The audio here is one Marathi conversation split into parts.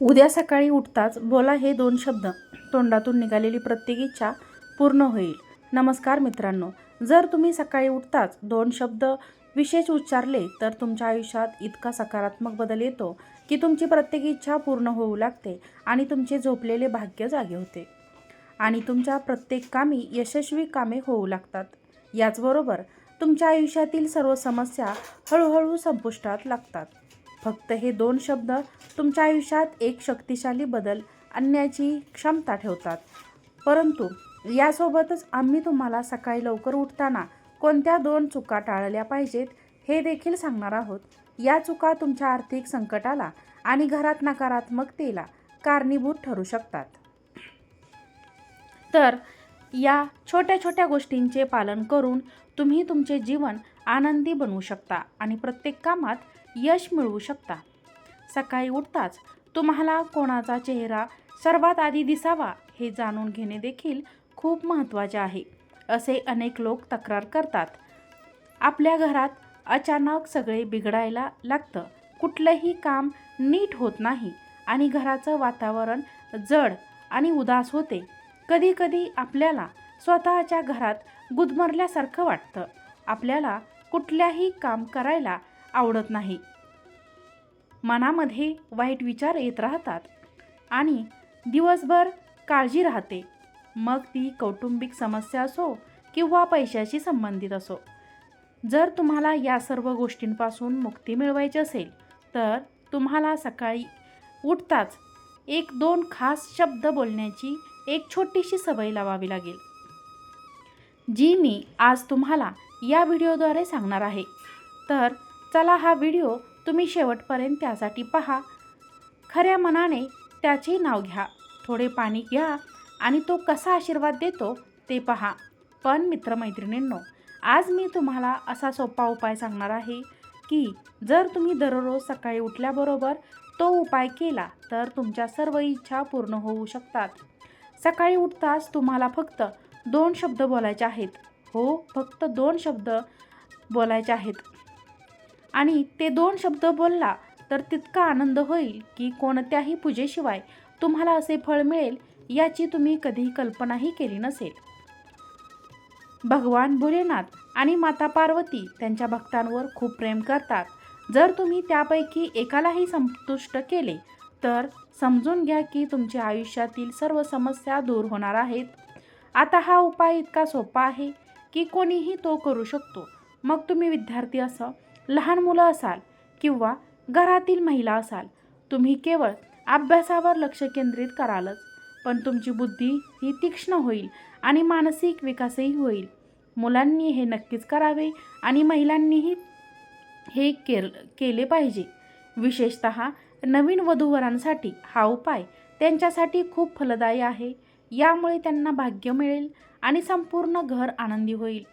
उद्या सकाळी उठताच बोला हे दोन शब्द. तोंडातून निघालेली प्रत्येक इच्छा पूर्ण होईल. नमस्कार मित्रांनो जर तुम्ही सकाळी उठताच दोन शब्द विशेष उच्चारले तर तुमच्या आयुष्यात इतका सकारात्मक बदल येतो की तुमची प्रत्येक इच्छा पूर्ण होऊ लागते आणि तुमचे झोपलेले भाग्य जागे होते. आणि तुमच्या प्रत्येक कामी यशस्वी कामे होऊ लागतात. याचबरोबर तुमच्या आयुष्यातील सर्व समस्या हळूहळू संपुष्टात लागतात. फक्त हे दोन शब्द तुमच्या आयुष्यात एक शक्तिशाली बदल आणण्याची क्षमता ठेवतात. परंतु यासोबतच आम्ही तुम्हाला सकाळी लवकर उठताना कोणत्या दोन चुका टाळल्या पाहिजेत हे देखील सांगणार आहोत. या चुका तुमच्या आर्थिक संकटाला आणि घरात नकारात्मकतेला कारणीभूत ठरू शकतात. तर या छोट्या छोट्या गोष्टींचे पालन करून तुम्ही तुमचे जीवन आनंदी बनवू शकता आणि प्रत्येक कामात यश मिळवू शकता. सकाळी उठताच तुम्हाला कोणाचा चेहरा सर्वात आधी दिसावा हे जाणून घेणे देखील खूप महत्त्वाचे आहे असे अनेक लोक तक्रार करतात. आपल्या घरात अचानक सगळे बिघडायला लागतं. कुठलंही काम नीट होत नाही आणि घराचं वातावरण जड आणि उदास होते. कधीकधी आपल्याला स्वतःच्या घरात गुदमरल्यासारखं वाटतं. आपल्याला कुठल्याही काम करायला आवडत नाही. मनामध्ये वाईट विचार येत राहतात आणि दिवसभर काळजी राहते. मग ती कौटुंबिक समस्या असो किंवा पैशाशी संबंधित असो. जर तुम्हाला या सर्व गोष्टींपासून मुक्ती मिळवायची असेल तर तुम्हाला सकाळी उठताच एक दोन खास शब्द बोलण्याची एक छोटीशी सवय लावावी लागेल. जी मी आज तुम्हाला या व्हिडिओद्वारे सांगणार आहे. तर चला हा व्हिडिओ तुम्ही शेवटपर्यंत त्यासाठी पहा. खऱ्या मनाने त्याचे नाव घ्या. थोडे पाणी घ्या आणि तो कसा आशीर्वाद देतो ते पहा. पण मित्रमैत्रिणींनो आज मी तुम्हाला असा सोपा उपाय सांगणार आहे की जर तुम्ही दररोज सकाळी उठल्याबरोबर तो उपाय केला तर तुमच्या सर्व इच्छा पूर्ण होऊ शकतात. सकाळी उठताच तुम्हाला फक्त दोन शब्द बोलायचे आहेत. हो फक्त दोन शब्द बोलायचे आहेत. आणि ते दोन शब्द बोलला तर तितका आनंद होईल की कोणत्याही पूजेशिवाय तुम्हाला असे फळ मिळेल याची तुम्ही कधीही कल्पनाही केली नसेल. भगवान भोलेनाथ आणि माता पार्वती त्यांच्या भक्तांवर खूप प्रेम करतात. जर तुम्ही त्यापैकी एकालाही संतुष्ट केले तर समजून घ्या की तुमच्या आयुष्यातील सर्व समस्या दूर होणार आहेत. आता हा उपाय इतका सोपा आहे की कोणीही तो करू शकतो. मग तुम्ही विद्यार्थी असं लहान मुलं असाल किंवा घरातील महिला असाल तुम्ही केवळ अभ्यासावर लक्ष केंद्रित करालच. पण तुमची बुद्धी ही तीक्ष्ण होईल आणि मानसिक विकासही होईल. मुलांनी हे नक्कीच करावे आणि महिलांनीही हे केल केले पाहिजे. विशेषत नवीन वधूवरांसाठी हा उपाय त्यांच्यासाठी खूप फलदायी आहे. यामुळे त्यांना भाग्य मिळेल आणि संपूर्ण घर आनंदी होईल.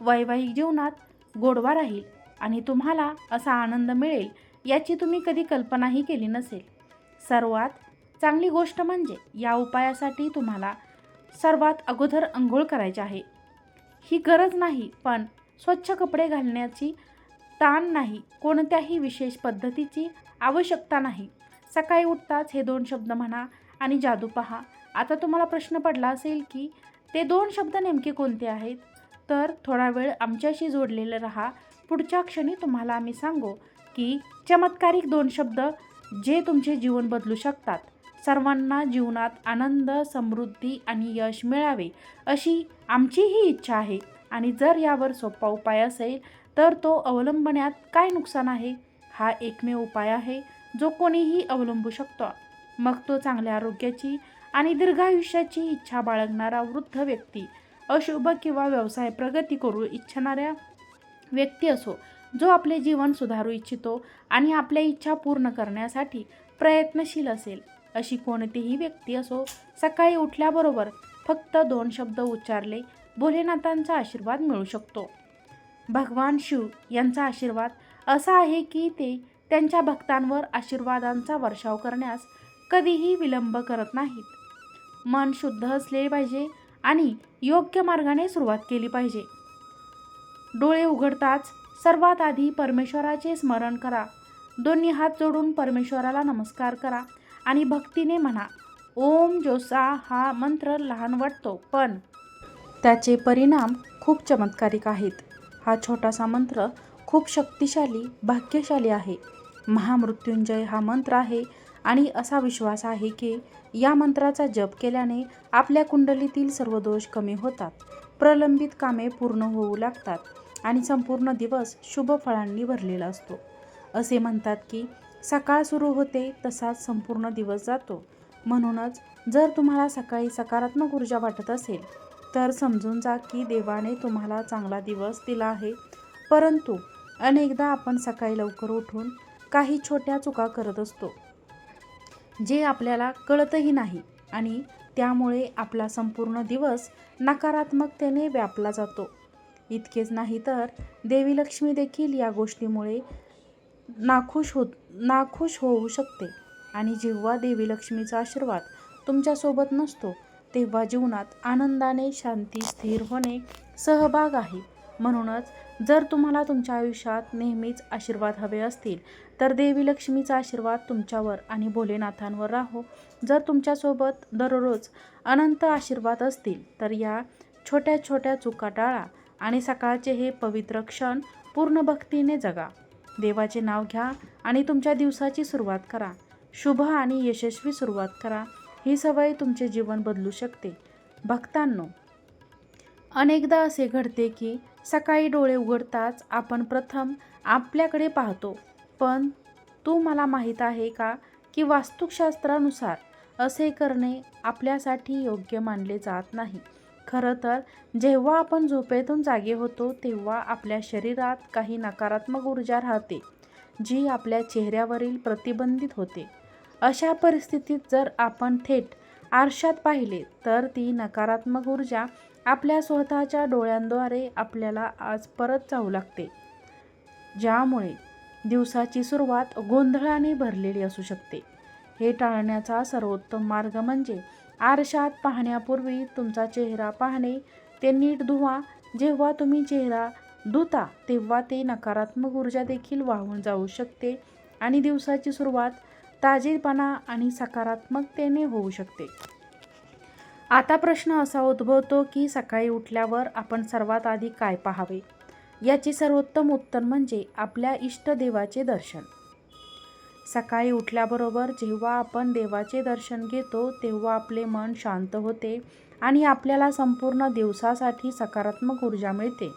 वैवाहिक जीवनात गोडवा राहील. आणि तुम्हाला असा आनंद मिळेल याची तुम्ही कधी कल्पनाही केली नसेल. सर्वात चांगली गोष्ट म्हणजे या उपायासाठी तुम्हाला सर्वात अगोदर अंघोळ करायची आहे. ही गरज नाही पण स्वच्छ कपडे घालण्याची ताण नाही कोणत्याही विशेष पद्धतीची आवश्यकता नाही. सकाळी उठताच हे दोन शब्द म्हणा आणि जादू पहा. आता तुम्हाला प्रश्न पडला असेल की ते दोन शब्द नेमके कोणते आहेत? तर थोडा वेळ आमच्याशी जोडलेलं राहा. पुढच्या क्षणी तुम्हाला आम्ही सांगू की चमत्कारिक दोन शब्द जे तुमचे जीवन बदलू शकतात. सर्वांना जीवनात आनंद समृद्धी आणि यश मिळावे अशी आमचीही इच्छा आहे. आणि जर यावर सोपा उपाय असेल तर तो अवलंबण्यात काय नुकसान आहे? हा एकमेव उपाय आहे जो कोणीही अवलंबू शकतो. मग तो चांगल्या आरोग्याची आणि दीर्घायुष्याची इच्छा बाळगणारा वृद्ध व्यक्ती अशुभ किंवा व्यवसाय प्रगती करू इच्छणाऱ्या व्यक्ती असो जो आपले जीवन सुधारू इच्छितो आणि आपल्या इच्छा पूर्ण करण्यासाठी प्रयत्नशील असेल अशी कोणतीही व्यक्ती असो सकाळी उठल्याबरोबर फक्त दोन शब्द उच्चारले भोलेनाथांचा आशीर्वाद मिळू शकतो. भगवान शिव यांचा आशीर्वाद असा आहे की ते त्यांच्या भक्तांवर आशीर्वादांचा वर्षाव करण्यास कधीही विलंब करत नाहीत. मन शुद्ध असले पाहिजे आणि योग्य मार्गाने सुरुवात केली पाहिजे. डोळे उघडताच सर्वात आधी परमेश्वराचे स्मरण करा. दोन्ही हात जोडून परमेश्वराला नमस्कार करा आणि भक्तीने म्हणा ओम जोसा हा मंत्र लहान वाटतो पण त्याचे परिणाम खूप चमत्कारिक आहेत. हा छोटासा मंत्र खूप शक्तिशाली भाग्यशाली आहे. महामृत्युंजय हा मंत्र आहे आणि असा विश्वास आहे की या मंत्राचा जप केल्याने आपल्या कुंडलीतील सर्व दोष कमी होतात. प्रलंबित कामे पूर्ण होऊ लागतात. आणि संपूर्ण दिवस शुभ फळांनी भरलेला असतो. असे म्हणतात की सकाळ सुरू होते तसाच संपूर्ण दिवस जातो. म्हणूनच जर तुम्हाला सकाळी सकारात्मक ऊर्जा वाटत असेल तर समजून जा की देवाने तुम्हाला चांगला दिवस दिला आहे. परंतु अनेकदा आपण सकाळी लवकर उठून काही छोट्या चुका करत असतो जे आपल्याला कळतही नाही आणि त्यामुळे आपला संपूर्ण दिवस नकारात्मकतेने व्यापला जातो. इतकेच नाही तर देवी लक्ष्मी देखील या गोष्टीमुळे नाखुश होत नाखुश होऊ शकते. आणि जेव्हा देवी लक्ष्मीचा आशीर्वाद तुमच्यासोबत नसतो तेव्हा जीवनात आनंदाने शांती स्थिर होणे सहभाग आहे. म्हणूनच जर तुम्हाला तुमच्या आयुष्यात नेहमीच आशीर्वाद हवे असतील तर देवी लक्ष्मीचा आशीर्वाद तुमच्यावर आणि भोलेनाथांवर राहो. जर तुमच्यासोबत दररोज अनंत आशीर्वाद असतील तर या छोट्या छोट्या चुका टाळा आणि सकाळचे हे पवित्र क्षण पूर्ण भक्तीने जगा. देवाचे नाव घ्या आणि तुमच्या दिवसाची सुरुवात करा. शुभ आणि यशस्वी सुरुवात करा. ही सवय तुमचे जीवन बदलू शकते. भक्तांनो अनेकदा असे घडते की सकाळी डोळे उघडताच आपण प्रथम आपल्याकडे पाहतो. पण तू मला माहीत आहे का की वास्तुशास्त्रानुसार असे करणे आपल्यासाठी योग्य मानले जात नाही? खरं तर जेव्हा आपण झोपेतून जागे होतो तेव्हा आपल्या शरीरात काही नकारात्मक ऊर्जा राहते जी आपल्या चेहऱ्यावरील प्रतिबंधित होते. अशा परिस्थितीत जर आपण थेट आरशात पाहिले तर ती नकारात्मक ऊर्जा आपल्या स्वतःच्या डोळ्यांद्वारे आपल्याला आज परत जाऊ लागते ज्यामुळे दिवसाची सुरुवात गोंधळाने भरलेली असू शकते. हे टाळण्याचा सर्वोत्तम मार्ग म्हणजे आरशात पाहण्यापूर्वी तुमचा चेहरा पाहणे ते नीट धुवा. जेव्हा तुम्ही चेहरा धुता तेव्हा ते नकारात्मक ऊर्जा देखील वाहून जाऊ शकते आणि दिवसाची सुरुवात ताजेपणा आणि सकारात्मकतेने होऊ शकते. आता प्रश्न असा उद्भवतो की सकाळी उठल्यावर आपण सर्वात आधी काय पाहावे? याचे सर्वोत्तम उत्तर म्हणजे आपल्या इष्टदेवाचे दर्शन. सकाळी उठल्याबरोबर जेव्हा आपण देवाचे दर्शन घेतो तेव्हा आपले मन शांत होते आणि आपल्याला संपूर्ण दिवसासाठी सकारात्मक ऊर्जा मिळते.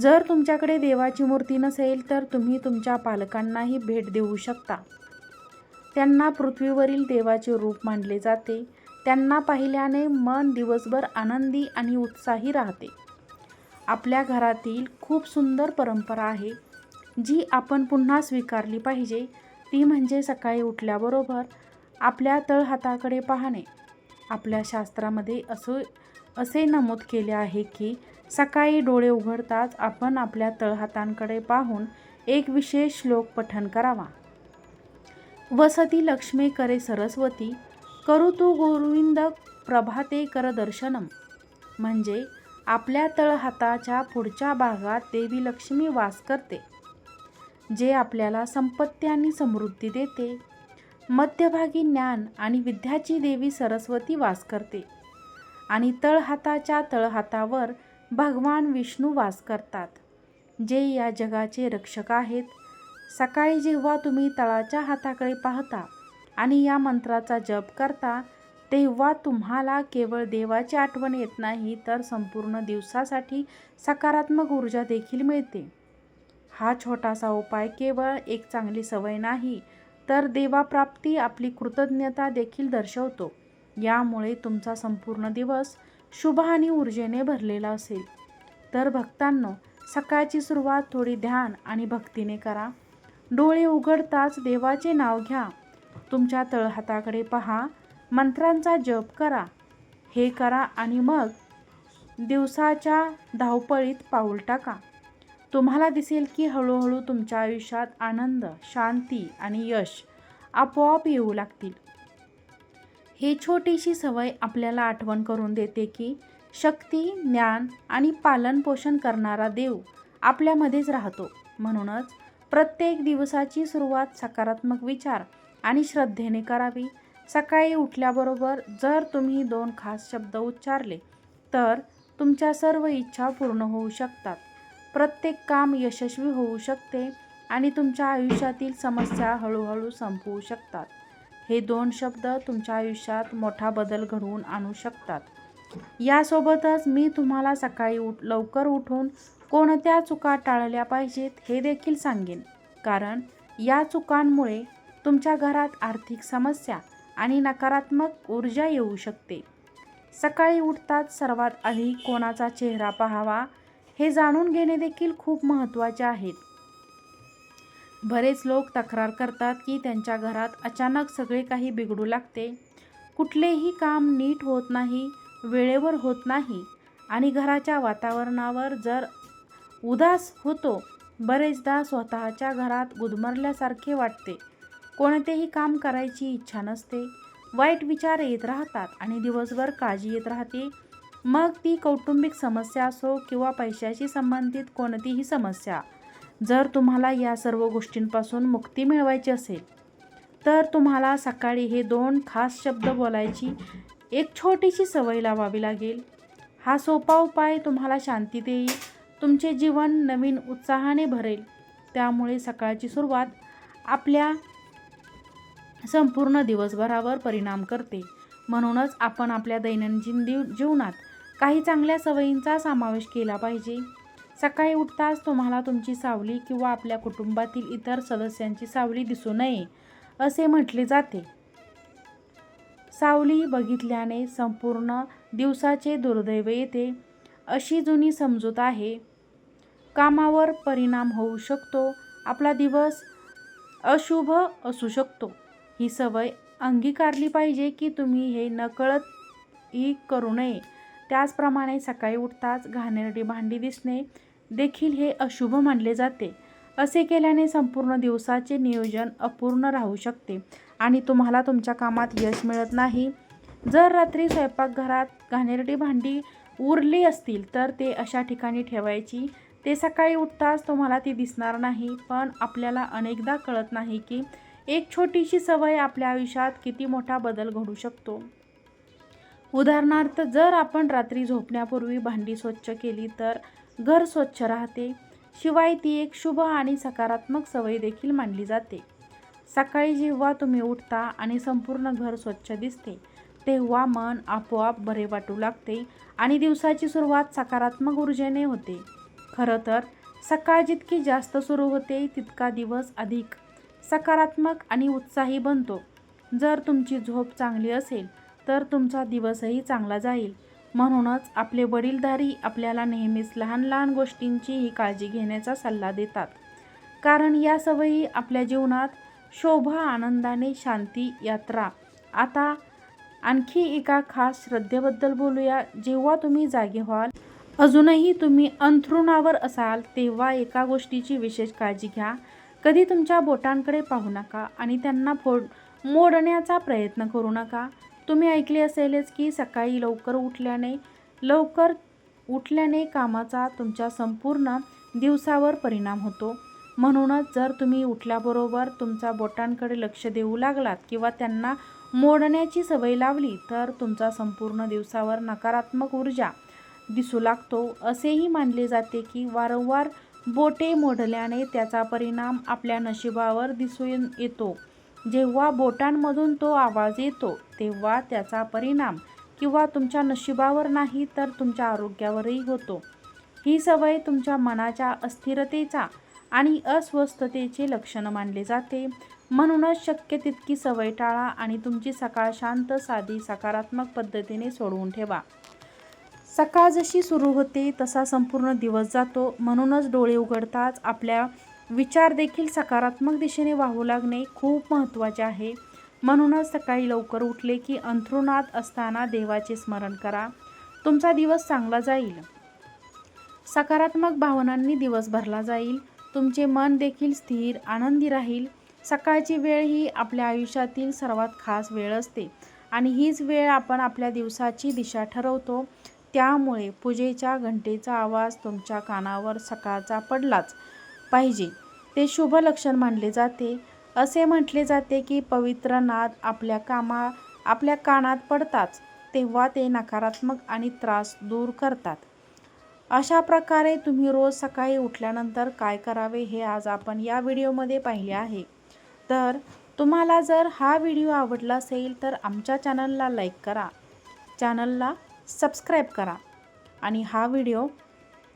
जर तुमच्याकडे देवाची मूर्ती नसेल तर तुम्ही तुमच्या पालकांनाही भेट देऊ शकता. त्यांना पृथ्वीवरील देवाचे रूप मानले जाते. त्यांना पाहिल्याने मन दिवसभर आनंदी आणि उत्साही राहते. आपल्या घरातील खूप सुंदर परंपरा आहे. जी आपण पुन्हा स्वीकारली पाहिजे ती म्हणजे सकाळी उठल्याबरोबर आपल्या तळहाताकडे पाहणे. आपल्या शास्त्रामध्ये असं असे नमूद केले आहे की सकाळी डोळे उघडताच आपण आपल्या तळहातांकडे पाहून एक विशेष श्लोक पठण करावा. वसती लक्ष्मी करे सरस्वती करू तू गोविंद प्रभाते कर दर्शनम. म्हणजे आपल्या तळहाताच्या पुढच्या भागात देवी लक्ष्मी वास करते. जे आपल्याला संपत्ती आणि समृद्धी देते. मध्यभागी ज्ञान आणि विद्याची देवी सरस्वती वास करते. आणि तळहाताच्या तळहातावर भगवान विष्णू वास करतात. जे या जगाचे रक्षक आहेत. सकाळी जेव्हा तुम्ही तळाच्या हाताकडे पाहता आणि या मंत्राचा जप करता तेव्हा तुम्हाला केवळ देवाची आठवण येत नाही तर संपूर्ण दिवसासाठी सकारात्मक ऊर्जा देखील मिळते. हा छोटासा उपाय केवळ एक चांगली सवय नाही तर देवाप्राप्ती आपली कृतज्ञता देखील दर्शवतो. यामुळे तुमचा संपूर्ण दिवस शुभ आणि ऊर्जेने भरलेला असेल. तर भक्तांनो सकाळची सुरुवात थोडी ध्यान आणि भक्तीने करा. डोळे उघडताच देवाचे नाव घ्या. तुमच्या तळहाताकडे पहा. मंत्रांचा जप करा. हे करा आणि मग दिवसाच्या धावपळीत पाऊल टाका. तुम्हाला दिसेल की हळूहळू तुमच्या आयुष्यात आनंद शांती आणि यश आपोआप येऊ लागतील. ही छोटीशी सवय आपल्याला आठवण करून देते की शक्ती ज्ञान आणि पालनपोषण करणारा देव आपल्यामध्येच राहतो. म्हणूनच प्रत्येक दिवसाची सुरुवात सकारात्मक विचार आणि श्रद्धेने करावी. सकाळी उठल्याबरोबर जर तुम्ही दोन खास शब्द उच्चारले तर तुमच्या सर्व इच्छा पूर्ण होऊ शकतात. प्रत्येक काम यशस्वी होऊ शकते आणि तुमच्या आयुष्यातील समस्या हळूहळू संपवू शकतात. हे दोन शब्द तुमच्या आयुष्यात मोठा बदल घडवून आणू शकतात. यासोबतच मी तुम्हाला सकाळी उठ लवकर उठून कोणत्या चुका टाळल्या पाहिजेत हे देखील सांगेन. कारण या चुकांमुळे तुमच्या घरात आर्थिक समस्या आणि नकारात्मक ऊर्जा येऊ शकते. सकाळी उठताच सर्वात आधी कोणाचा चेहरा पाहावा हे जाणून घेणे देखील खूप महत्त्वाचे आहेत बरेच लोक तक्रार करतात की त्यांच्या घरात अचानक सगळे काही बिघडू लागते. कुठलेही काम नीट होत नाही वेळेवर होत नाही आणि घराच्या वातावरणावर जर उदास होतो बरेचदा स्वतःच्या घरात गुदमरल्यासारखे वाटते. कोणतेही काम करायची इच्छा नसते. वाईट विचार येत राहतात आणि दिवसभर काळजी येत राहते. मग ती कौटुंबिक समस्या असो किंवा पैशाशी संबंधित कोणतीही समस्या जर तुम्हाला या सर्व गोष्टींपासून मुक्ती मिळवायची असेल तर तुम्हाला सकाळी हे दोन खास शब्द बोलायची एक छोटीशी सवय लावावी लागेल. हा सोपा उपाय तुम्हाला शांती देईल तुमचे जीवन नवीन उत्साहाने भरेल. त्यामुळे सकाळची सुरुवात आपल्या संपूर्ण दिवसभरावर परिणाम करते. म्हणूनच आपण आपल्या दैनंदिन दिव जीवनात काही चांगल्या सवयींचा समावेश केला पाहिजे. सकाळी उठताच तुम्हाला तुमची सावली किंवा आपल्या कुटुंबातील इतर सदस्यांची सावली दिसू नये असे म्हटले जाते. सावली बघितल्याने संपूर्ण दिवसाचे दुर्दैव येते. अशी जुनी समजूत आहे. कामावर परिणाम होऊ शकतो. आपला दिवस अशुभ असू शकतो. ही सवय अंगीकारली पाहिजे की तुम्ही हे नकळत ही करू नये. त्याचप्रमाणे सकाळी उठताच घाणेरडी भांडी दिसणे देखील हे अशुभ मानले जाते. असे केल्याने संपूर्ण दिवसाचे नियोजन अपूर्ण राहू शकते आणि तुम्हाला तुमच्या कामात यश मिळत नाही. जर रात्री स्वयंपाकघरात घाणेरडी भांडी उरली असतील तर ते अशा ठिकाणी ठेवायची. ते सकाळी उठताच तुम्हाला ती दिसणार नाही. पण आपल्याला अनेकदा कळत नाही की एक छोटीशी सवय आपल्या आयुष्यात किती मोठा बदल घडू शकतो. उदाहरणार्थ जर आपण रात्री झोपण्यापूर्वी भांडी स्वच्छ केली तर घर स्वच्छ राहते. शिवाय ती एक शुभ आणि सकारात्मक सवय देखील मानली जाते. सकाळी जेव्हा तुम्ही उठता आणि संपूर्ण घर स्वच्छ दिसते तेव्हा मन आपोआप बरे वाटू लागते आणि दिवसाची सुरुवात सकारात्मक ऊर्जेने होते. खरं तर सकाळ जितकी जास्त सुरू होते तितका दिवस अधिक सकारात्मक आणि उत्साही बनतो. जर तुमची झोप चांगली असेल तर तुमचा दिवसही चांगला जाईल. म्हणूनच आपले वडीलधारी आपल्याला नेहमीच लहान लहान गोष्टींचीही काळजी घेण्याचा सल्ला देतात. कारण या सवयी आपल्या जीवनात शोभा आनंदाने शांती यात्रा. आता आणखी एका खास श्रद्धेबद्दल बोलूया. जेव्हा तुम्ही जागे व्हाल अजूनही तुम्ही अंथरुणावर असाल तेव्हा एका गोष्टीची विशेष काळजी घ्या. कधी तुमच्या बोटांकडे पाहू नका आणि त्यांना फोड मोडण्याचा प्रयत्न करू नका. तुम्ही ऐकले असेलच की सकाळी लवकर उठल्याने लवकर उठल्याने कामाचा तुमच्या संपूर्ण दिवसावर परिणाम होतो. म्हणूनच जर तुम्ही उठल्याबरोबर तुमच्या बोटांकडे लक्ष देऊ लागलात किंवा त्यांना मोडण्याची सवय लावली तर तुमचा संपूर्ण दिवसावर नकारात्मक ऊर्जा दिसू लागतो. असेही मानले जाते की वारंवार बोटे मोडल्याने त्याचा परिणाम आपल्या नशिबावर दिसून येतो. जेव्हा बोटांमधून तो आवाज येतो तेव्हा त्याचा परिणाम किंवा तुमच्या नशिबावर नाही तर तुमच्या आरोग्यावरही होतो. ही सवय तुमच्या मनाच्या अस्थिरतेचा आणि अस्वस्थतेचे लक्षण मानले जाते. म्हणूनच शक्य तितकी सवय टाळा आणि तुमची सकाळ शांत साधी सकारात्मक पद्धतीने सोडवून ठेवा. सकाळ जशी सुरू होते तसा संपूर्ण दिवस जातो. म्हणूनच डोळे उघडताच आपल्या विचार देखील सकारात्मक दिशेने वाहू लागणे खूप महत्त्वाचे आहे. म्हणूनच सकाळी लवकर उठले की अंथरुणात असताना देवाचे स्मरण करा. तुमचा दिवस चांगला जाईल. सकारात्मक भावनांनी दिवस भरला जाईल. तुमचे मन देखील स्थिर आनंदी राहील. सकाळची वेळ ही आपल्या आयुष्यातील सर्वात खास वेळ असते आणि हीच वेळ आपण आपल्या दिवसाची दिशा ठरवतो. त्यामुळे पूजेच्या घंटेचा आवाज तुमच्या कानावर सकाळचा पडलाच पाहिजे. ते शुभ लक्षण मानले जाते. असे म्हटले जाते की पवित्र नाद आपल्या कामा आपल्या कानात पडताच तेव्हा ते नकारात्मक आणि त्रास दूर करतात. अशा प्रकारे तुम्ही रोज सकाळी उठल्यानंतर काय करावे हे आज आपण या व्हिडिओमध्ये पाहिले आहे. तर तुम्हाला जर हा व्हिडिओ आवडला असेल तर आमच्या चॅनलला लाईक करा. चॅनलला सबस्क्राईब करा आणि हा व्हिडिओ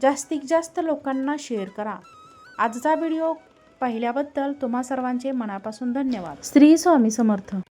जास्तीत जास्त लोकांना शेअर करा. आजचा व्हिडिओ पाहिल्याबद्दल तुम्हा सर्वांचे मनापासून धन्यवाद. श्री स्वामी समर्थ.